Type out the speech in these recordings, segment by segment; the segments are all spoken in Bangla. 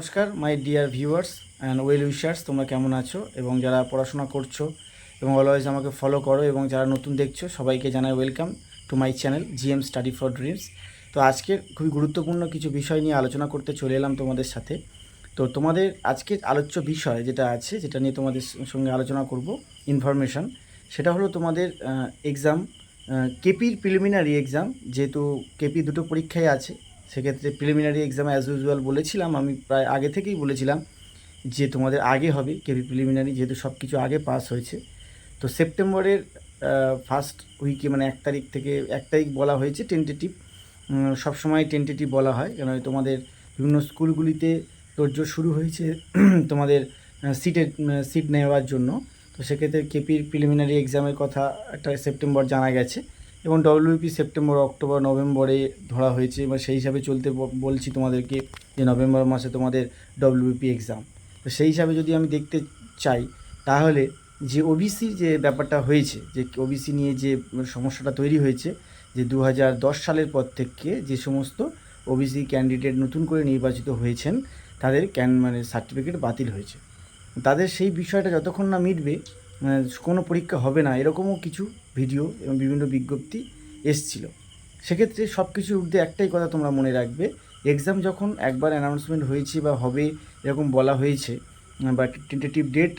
নমস্কার my dear viewers and well wishers তোমরা কেমন আছো? এবং যারা পড়াশোনা করছ এবং অলওয়েজ আমাকে ফলো করো এবং যারা নতুন দেখছ, সবাইকে জানাই welcome to my channel GM study for dreams তো আজকের খুবই গুরুত্বপূর্ণ কিছু বিষয় নিয়ে আলোচনা করতে চলে এলাম তোমাদের সাথে। তো তোমাদের আজকের আলোচ্য বিষয় যেটা আছে, যেটা নিয়ে তোমাদের সঙ্গে আলোচনা করব ইনফরমেশন সেটা হলো তোমাদের এক্সাম কেপির প্রিলিমিনারি এক্সাম যেহেতু কেপি দুটো পরীক্ষায় আছে সেক্ষেত্রে প্রিলিমিনারি এক্সাম অ্যাজ ইউজুয়াল বলেছিলাম, আমি প্রায় আগে থেকেই বলেছিলাম যে তোমাদের আগে হবে কেপি প্রিলিমিনারি যেহেতু সব কিছু আগে পাস হয়েছে। তো সেপ্টেম্বরের ফার্স্ট উইকে মানে এক তারিখ থেকে, এক তারিখ বলা হয়েছে টেন্টেটিভ সবসময় টেন্টেটিভ বলা হয়, কেন তোমাদের বিভিন্ন স্কুলগুলিতে তোড়জোড় শুরু হয়েছে, তোমাদের সিটের সিট নেওয়ার জন্য। তো সেক্ষেত্রে কেপির প্রিলিমিনারি এক্সামের কথা একটা সেপ্টেম্বর জানা গেছে। এবং ডব্লিউপি সেপ্টেম্বর অক্টোবর নভেম্বরে ধরা হয়েছে। এবার সেই হিসাবে চলতে বলছি তোমাদেরকে যে নভেম্বর মাসে তোমাদের ডব্লিউপি এক্সাম তো সেই হিসাবে যদি আমি দেখতে চাই, তাহলে যে ওবিসি যে ব্যাপারটা হয়েছে, যে ওবিসি নিয়ে যে সমস্যাটা তৈরি হয়েছে, যে দু হাজার দশ সালের পর থেকে যে সমস্ত ওবিসি ক্যান্ডিডেট নতুন করে নির্বাচিত হয়েছেন, তাদের ক্যান মানে সার্টিফিকেট বাতিল হয়েছে। তাদের সেই বিষয়টা যতক্ষণ না মিটবে কোনো পরীক্ষা হবে না, এরকমও কিছু ভিডিও এবং বিভিন্ন বিজ্ঞপ্তি এসছিল। সেক্ষেত্রে সব কিছুর ঊর্ধ্বে একটাই কথা তোমরা মনে রাখবে এক্সাম যখন একবার অ্যানাউন্সমেন্ট হয়েছে বা হবে এরকম বলা হয়েছে, বা টেন্টেটিভ ডেট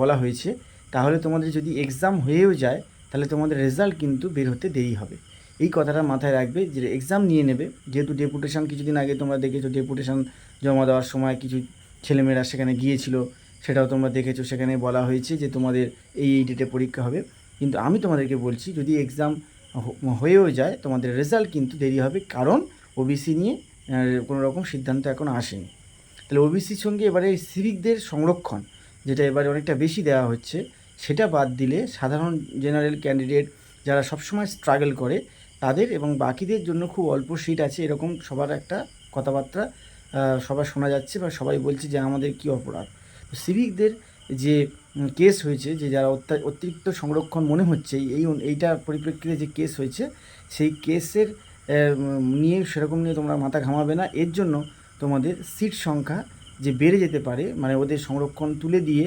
বলা হয়েছে, তাহলে তোমাদের যদি এক্সাম হয়েও যায়, তাহলে তোমাদের রেজাল্ট কিন্তু বের হতে দেরি হবে। এই কথাটা মাথায় রাখবে যে এক্সাম নিয়ে নেবে, যেহেতু ডেপুটেশন কিছুদিন আগে তোমরা দেখেছ ডেপুটেশন জমা দেওয়ার সময় কিছু ছেলেমেয়েরা সেখানে গিয়েছিল সেটাও তোমরা দেখেছ। সেখানে বলা হয়েছে যে তোমাদের এই এই ডেটে পরীক্ষা হবে। কিন্তু আমি তোমাদেরকে বলছি, যদি এক্সাম হয়েও যায়, তোমাদের রেজাল্ট কিন্তু দেরি হবে কারণ ওবিসি নিয়ে কোনো রকম সিদ্ধান্ত এখন আসেনি। তাহলে ওবিসির সঙ্গে এবারে সিভিকদের সংরক্ষণ, যেটা এবারে অনেকটা বেশি দেওয়া হচ্ছে, সেটা বাদ দিলে সাধারণ জেনারেল ক্যান্ডিডেট যারা সবসময় স্ট্রাগল করে, তাদের এবং বাকিদের জন্য খুব অল্প সিট আছে, এরকম সবার একটা কথাবার্তা সবার শোনা যাচ্ছে বা সবাই বলছে যে আমাদের কি অপরাধ। সিভিকদের যে কেস হয়েছে, যে যারা অতিরিক্ত সংরক্ষণ মনে হচ্ছে, এই এইটার পরিপ্রেক্ষিতে যে কেস হয়েছে, সেই কেসের নিয়ে সেরকম নিয়ে তোমরা মাথা ঘামাবে না। এর জন্য তোমাদের সিট সংখ্যা যে বেড়ে যেতে পারে মানে ওদের সংরক্ষণ তুলে দিয়ে,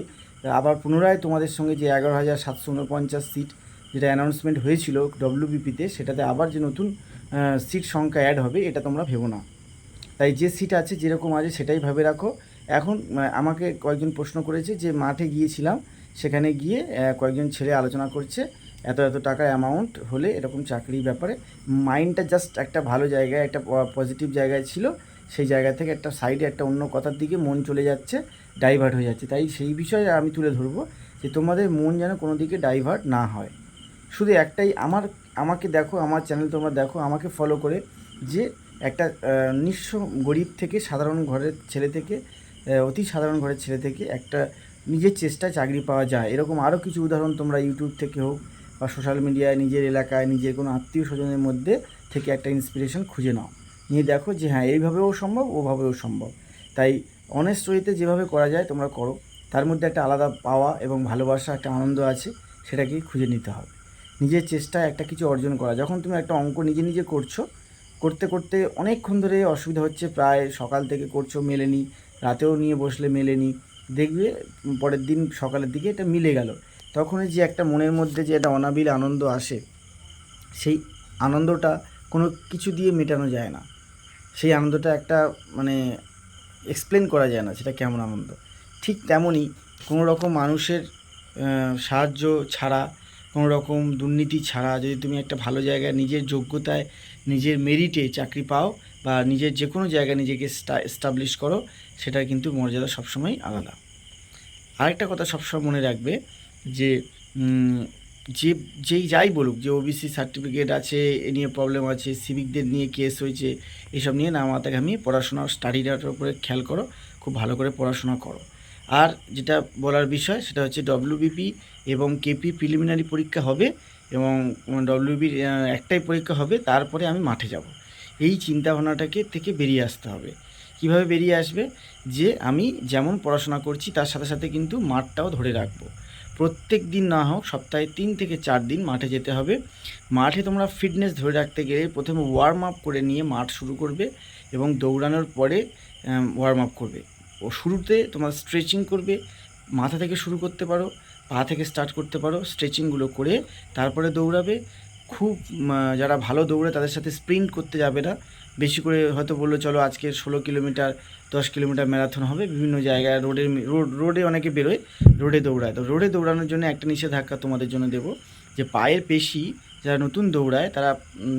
আবার পুনরায় তোমাদের সঙ্গে যে এগারো হাজার সাতশো উনপঞ্চাশ সিট যেটা অ্যানাউন্সমেন্ট হয়েছিল ডব্লিউবিপিতে সেটাতে আবার যে নতুন সিট সংখ্যা অ্যাড হবে, এটা তোমরা ভেবো না। তাই যে সিট আছে যেরকম আছে, সেটাই ভাবে রাখো। এখন আমাকে কয়েকজন প্রশ্ন করেছে যে মাঠে গিয়েছিলাম, সেখানে গিয়ে কয়েকজন ছেলে আলোচনা করছে, এত এত টাকা অ্যামাউন্ট হলে এরকম চাকরির ব্যাপারে। মাইন্ডটা জাস্ট একটা ভালো জায়গায়, একটা পজিটিভ জায়গায় ছিল, সেই জায়গা থেকে একটা সাইডে একটা অন্য কথার দিকে মন চলে যাচ্ছে ডাইভার্ট হয়ে যাচ্ছে। তাই সেই বিষয়ে আমি তুলে ধরবো যে তোমাদের মন যেন কোনো দিকে ডাইভার্ট না হয়। শুধু একটাই, আমার, আমাকে দেখো, আমার চ্যানেল তোমরা দেখো, আমাকে ফলো করে যে একটা নিঃস্ব গরিব থেকে সাধারণ ঘরের ছেলে থেকে অতি সাধারণ ঘরের ছেলে থেকে একটা নিজের চেষ্টায় চাকরি পাওয়া যায়। এরকম আরও কিছু উদাহরণ তোমরা ইউটিউব থেকে হোক বা সোশ্যাল মিডিয়ায় নিজের এলাকায়, নিজের কোনো আত্মীয় স্বজনের মধ্যে থেকে একটা ইন্সপিরেশন খুঁজে নাও। নিয়ে দেখো যে হ্যাঁ এইভাবেও সম্ভব, ওভাবেও সম্ভব। তাই অনেস্ট ওয়েতে যেভাবে করা যায় তোমরা করো। তার মধ্যে একটা আলাদা পাওয়া এবং ভালোবাসা, একটা আনন্দ আছে, সেটাকে খুঁজে নিতে হবে। নিজের চেষ্টায় একটা কিছু অর্জন করা। যখন তুমি একটা অঙ্ক নিজে নিজে করছ, করতে করতে অনেকক্ষণ ধরে অসুবিধা হচ্ছে, প্রায় সকাল থেকে করছ মেলেনি রাতেও নিয়ে বসলে মেলেনি। দেখবে পরের দিন সকালের দিকে এটা মিলে গেল। তখনই যে একটা মনের মধ্যে যে একটা অনাবিল আনন্দ আসে, সেই আনন্দটা কোনো কিছু দিয়ে মেটানো যায় না। সেই আনন্দটা একটা মানে এক্সপ্লেন করা যায় না সেটা কেমন আনন্দ। ঠিক তেমনই কোনো রকম মানুষের সাহায্য ছাড়া, কোনো রকম দুর্নীতি ছাড়া যদি তুমি একটা ভালো জায়গায় নিজের যোগ্যতায়, নিজের মেরিটে চাকরি পাও বা নিজের যে কোনো জায়গায় নিজেকে এস্টাবলিশ করো সেটার কিন্তু মর্যাদা সবসময় আলাদা। আরেকটা কথা সবসময় মনে রাখবে যে যে, যেই যাই বলুক, যে ওবিসি সার্টিফিকেট আছে, এ নিয়ে প্রবলেম আছে সিভিকদের নিয়ে কেস হয়েছে, এসব নিয়ে না মাথা ঘামিয়ে পড়াশোনা স্টাডিটার উপরে খেয়াল করো, খুব ভালো করে পড়াশোনা করো। আর যেটা বলার বিষয়, সেটা হচ্ছে ডব্লিউবিপি এবং কেপি প্রিলিমিনারি পরীক্ষা হবে এবং ডব্লিউবির একটাই পরীক্ষা হবে, তারপরে আমি মাঠে যাব। এই চিন্তাভাবনাটাকে থেকে বেরিয়ে আসতে হবে। কীভাবে বেরিয়ে আসবে? যে আমি যেমন পড়াশোনা করছি, তার সাথে সাথে কিন্তু মাঠটাও ধরে রাখব। প্রত্যেক দিন না হোক, সপ্তাহে তিন থেকে চার দিন মাঠে যেতে হবে। মাঠে তোমরা ফিটনেস ধরে রাখতে গেলে প্রথমে ওয়ার্ম আপ করে নিয়ে মাঠ শুরু করবে এবং দৌড়ানোর পরে ওয়ার্ম আপ করবে। ও শুরুতে তোমার স্ট্রেচিং করবে, মাথা থেকে শুরু করতে পারো, পা থেকে স্টার্ট করতে পারো স্ট্রেচিংগুলো করে তারপরে দৌড়াবে। খুব যারা ভালো দৌড়ে তাদের সাথে স্প্রিন্ট করতে যাবে না। বেশি করে হয়তো বলল, চলো আজকে ষোলো কিলোমিটার, দশ কিলোমিটার ম্যারাথন হবে। বিভিন্ন জায়গায় রোডের রোড রোডে অনেকে বেরোয় রোডে দৌড়ায়। তো রোডে দৌড়ানোর জন্য একটা নিষেধাজ্ঞা তোমাদের জন্য দেবো, যে পায়ের পেশি যারা নতুন দৌড়ায়, তারা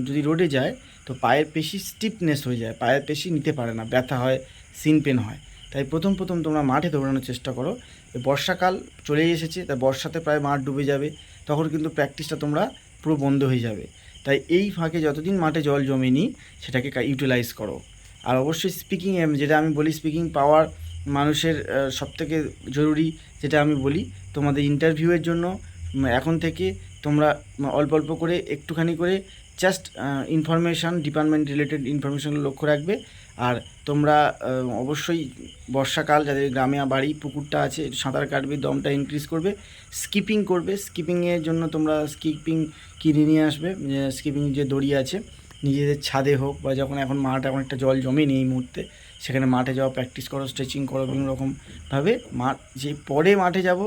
যদি রোডে যায়, তো পায়ের পেশি স্টিফনেস হয়ে যায়, পায়ের পেশি নিতে পারে না, ব্যথা হয় সিন পেন হয়। তাই প্রথম প্রথম তোমরা মাঠে দৌড়ানোর চেষ্টা করো। বর্ষাকাল চলেই এসেছে তাই বর্ষাতে প্রায় মাঠ ডুবে যাবে, তখন কিন্তু প্র্যাকটিসটা তোমরা পুরো বন্ধ হয়ে যাবে। তাই এই ফাঁকে যতদিন মাঠে জল জমেনি, সেটাকে ইউটিলাইজ করো। আর অবশ্যই স্পিকিং যেটা আমি বলি স্পিকিং পাওয়ার মানুষের সবথেকে জরুরি, যেটা আমি বলি তোমাদের ইন্টারভিউয়ের জন্য। এখন থেকে তোমরা অল্প অল্প করে একটুখানি করে just information department related information লক্ষ্য রাখবে। আর তোমরা অবশ্যই বর্ষাকাল, যাদের গ্রামে বাড়ি পুকুরটা আছে সাঁতার কাটবে, দমটা ইনক্রিজ করবে স্কিপিং করবে স্কিপিংয়ের জন্য তোমরা স্কিপিং কিনে নিয়ে আসবে স্কিপিং যে দড়ি আছে, নিজেদের ছাদে হোক বা যখন এখন মাঠ এখন একটা জল জমে নেই এই মুহূর্তে, সেখানে মাঠে যাওয়া প্র্যাকটিস করো স্ট্রেচিং করো, বিভিন্ন রকমভাবে মাঠ, যে পরে মাঠে যাব,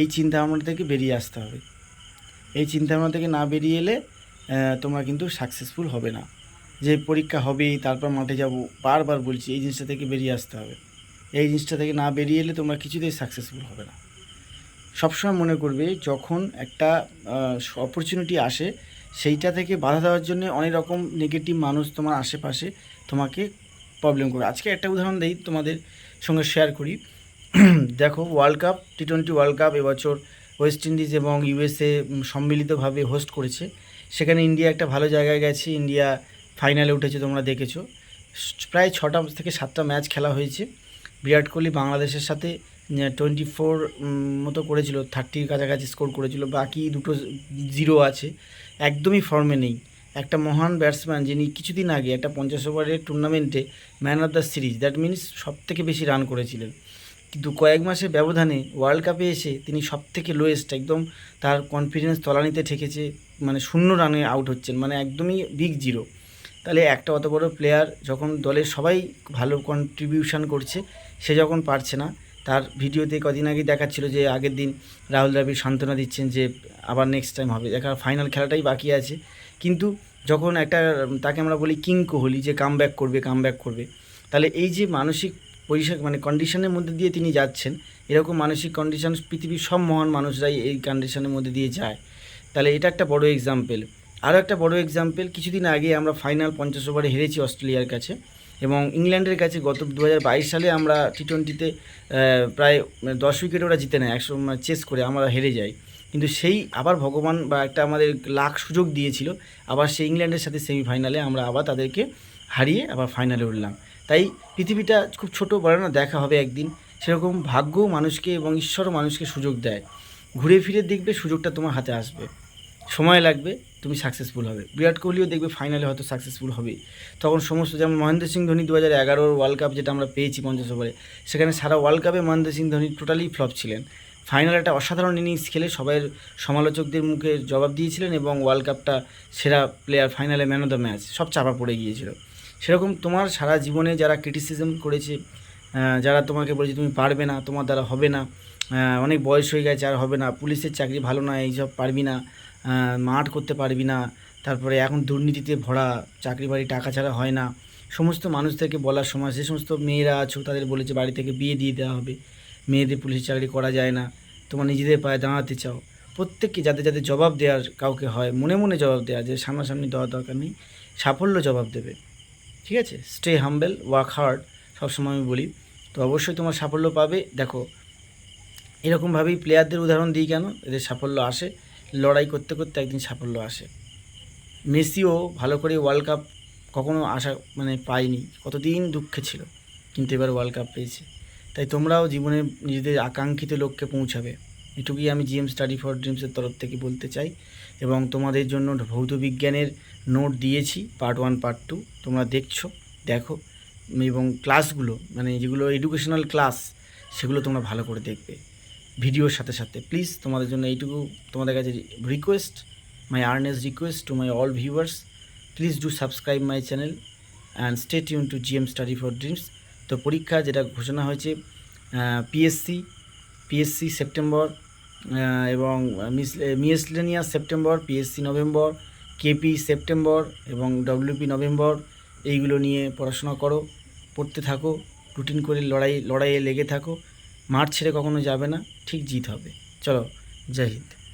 এই চিন্তা ভাবনা থেকে বেরিয়ে আসতে হবে। এই চিন্তা ভাবনা থেকে না বেরিয়ে এলে তোমরা কিন্তু সাকসেসফুল হবে না। যে পরীক্ষা হবেই, তারপর মাঠে যাব। বারবার বলছি, এই জিনিসটা থেকে বেরিয়ে আসতে হবে। এই জিনিসটা থেকে না বেরিয়ে এলে তোমরা কিছুতেই সাকসেসফুল হবে না। সবসময় মনে করবে, যখন একটা অপরচুনিটি আসে, সেইটা থেকে বাধা দেওয়ার জন্য অনেক রকম নেগেটিভ মানুষ তোমার আশেপাশে তোমাকে প্রবলেম করবে। আজকে একটা উদাহরণ দিই, তোমাদের সঙ্গে শেয়ার করি। দেখো world cup T twenty world cup এবছর ওয়েস্ট ইন্ডিজ এবং ইউএসএ সম্মিলিতভাবে হোস্ট করেছে। সেখানে ইন্ডিয়া একটা ভালো জায়গায় গেছে। ইন্ডিয়া ফাইনালে উঠেছে, তোমরা দেখেছ। প্রায় ছটা থেকে সাতটা ম্যাচ খেলা হয়েছে। বিরাট কোহলি বাংলাদেশের সাথে টোয়েন্টি ফোর মতো করেছিল থার্টির কাছাকাছি স্কোর করেছিল, বাকি দুটো জিরো আছে। একদমই ফর্মে নেই। একটা মহান ব্যাটসম্যান যিনি কিছুদিন আগে একটা পঞ্চাশ ওভারের টুর্নামেন্টে man of the series that means সব থেকে বেশি রান করেছিলেন। কিন্তু কয়েক মাসের ব্যবধানে ওয়ার্ল্ড কাপে এসে তিনি সব থেকে লোয়েস্ট একদম তার কনফিডেন্স তলানিতে ঠেকেছে মানে শূন্য রানে আউট হচ্ছেন মানে একদমই বিগ জিরো তাহলে একটা অত বড় প্লেয়ার যখন দলের সবাই ভালো কন্ট্রিবিউশন করছে, সে যখন পারছে না, তার ভিডিওতে কদিন আগে দেখাচ্ছিল যে আগের দিন রাহুল দ্রাবিড় সান্ত্বনা দিচ্ছেন যে আবার নেক্সট টাইম হবে দেখা ফাইনাল খেলাটাই বাকি আছে। কিন্তু যখন একটা, তাকে আমরা বলি কিং কোহলি যে কাম ব্যাক করবে কাম ব্যাক করবে, তাহলে এই যে মানসিক পরিষেবা মানে কন্ডিশনের মধ্যে দিয়ে তিনি যাচ্ছেন, এরকম মানসিক কন্ডিশন পৃথিবীর সব মহান মানুষরাই এই কন্ডিশনের মধ্যে দিয়ে যায়। তাহলে এটা একটা বড় এক্সাম্পল আরও একটা বড় এক্সাম্পল কিছুদিন আগে আমরা ফাইনাল পঞ্চাশ ওভারে হেরেছি অস্ট্রেলিয়ার কাছে এবং ইংল্যান্ডের কাছে গত দু হাজার বাইশ সালে আমরা টি টোয়েন্টিতে প্রায় দশ উইকেট ওরা জিতে নেয়, একশো চেস করে আমরা হেরে যাই। কিন্তু সেই আবার ভগবান বা একটা আমাদের লাখ সুযোগ দিয়েছিল, আবার সেই ইংল্যান্ডের সাথে সেমিফাইনালে আমরা আবার তাদেরকে হারিয়ে আবার ফাইনালে উঠলাম। তাই পৃথিবীটা খুব ছোট বলে না, দেখা হবে একদিন। সেরকম ভাগ্য মানুষকে এবং ঈশ্বরও মানুষকে সুযোগ দেয়। ঘুরে ফিরে দেখবে সুযোগটা তোমার হাতে আসবে। সময় লাগবে, তুমি সাকসেসফুল হবে। বিরাট কোহলিও দেখবে ফাইনালে হয়তো সাকসেসফুল হবে। তখন সমস্ত যেমন মহেন্দ্র সিং ধোনি দু হাজার এগারোর ওয়ার্ল্ড কাপ যেটা আমরা পেয়েছি পঞ্চাশ ওভারে সেখানে সারা ওয়ার্ল্ড কাপে মহেন্দ্র সিং ধোনি টোটালি ফ্লপ ছিলেন। ফাইনালে একটা অসাধারণ ইনিংস খেলে সবাই সমালোচকদের মুখে জবাব দিয়েছিলেন এবং ওয়ার্ল্ড কাপটা সেরা প্লেয়ার ফাইনালে ম্যান অফ দ্য ম্যাচ সব চাপা পড়ে গিয়েছিল। সেরকম তোমার সারা জীবনে যারা ক্রিটিসিজম করেছে যারা তোমাকে বলেছে তুমি পারবে না, তোমার দ্বারা হবে না অনেক বয়স হয়ে গেছে আর হবে না, পুলিশের চাকরি ভালো না, এইসব পারবি না মাঠ করতে পারবি না। তারপরে এখন দুর্নীতিতে ভরা, চাকরি বাড়ি টাকা ছাড়া হয় না। সমস্ত মানুষদেরকে বলার সময় যে সমস্ত মেয়েরা আছো, তাদের বলেছে বাড়ি থেকে বিয়ে দিয়ে দেওয়া হবে। মেয়েদের পুলিশ চাকরি করা যায় না। তোমার নিজেদের পায়ে দাঁড়াতে চাও। প্রত্যেককে যাদের যাদের জবাব দেওয়ার কাউকে হয়, মনে মনে জবাব দেওয়া, যে সামনাসামনি দেওয়া দরকার নেই। সাফল্য জবাব দেবে। ঠিক আছে? স্টে হাম্বেল ওয়ার্ক হার্ড সবসময় আমি বলি। তো অবশ্যই তোমার সাফল্য পাবে। দেখো, এরকমভাবেই প্লেয়ারদের উদাহরণ দিই কেন? এদের সাফল্য আসে। লড়াই করতে করতে একদিন সাফল্য আসে। মেসিও ভালো করে ওয়ার্ল্ড কাপ কখনো আশা মানে পায়নি। কতদিন দুঃখে ছিল, কিন্তু এবার ওয়ার্ল্ড কাপ পেয়েছে। তাই তোমরাও জীবনে নিজেদের আকাঙ্ক্ষিত লক্ষ্যে পৌঁছাবে। এটুকুই আমি জিএম স্টাডি ফর ড্রিমসের তরফ থেকে বলতে চাই এবং তোমাদের জন্য ভৌত বিজ্ঞানের নোট দিয়েছি পার্ট ওয়ান পার্ট টু তোমরা দেখছ, দেখো, এবং ক্লাসগুলো মানে যেগুলো এডুকেশনাল ক্লাস সেগুলো তোমরা ভালো করে দেখবে। ভিডিওর সাথে সাথে। প্লিজ তোমাদের জন্য এইটুকু তোমাদের কাছে request my earnest request to my all viewers please do subscribe my channel and stay tuned to GM study for dreams তো পরীক্ষা যেটা ঘোষণা হয়েছে পিএসসি পিএসসি সেপ্টেম্বর এবং miscellaneous September PSC November KP September এবং ডব্লিউপি নভেম্বর এইগুলো নিয়ে পড়াশোনা করো, পড়তে থাকো রুটিন করে লড়াই, লড়াইয়ে লেগে থাকো। মাঠ ছেড়ে কখনো যাবে না ঠিক জিত হবে। চলো জয় হিন্দ।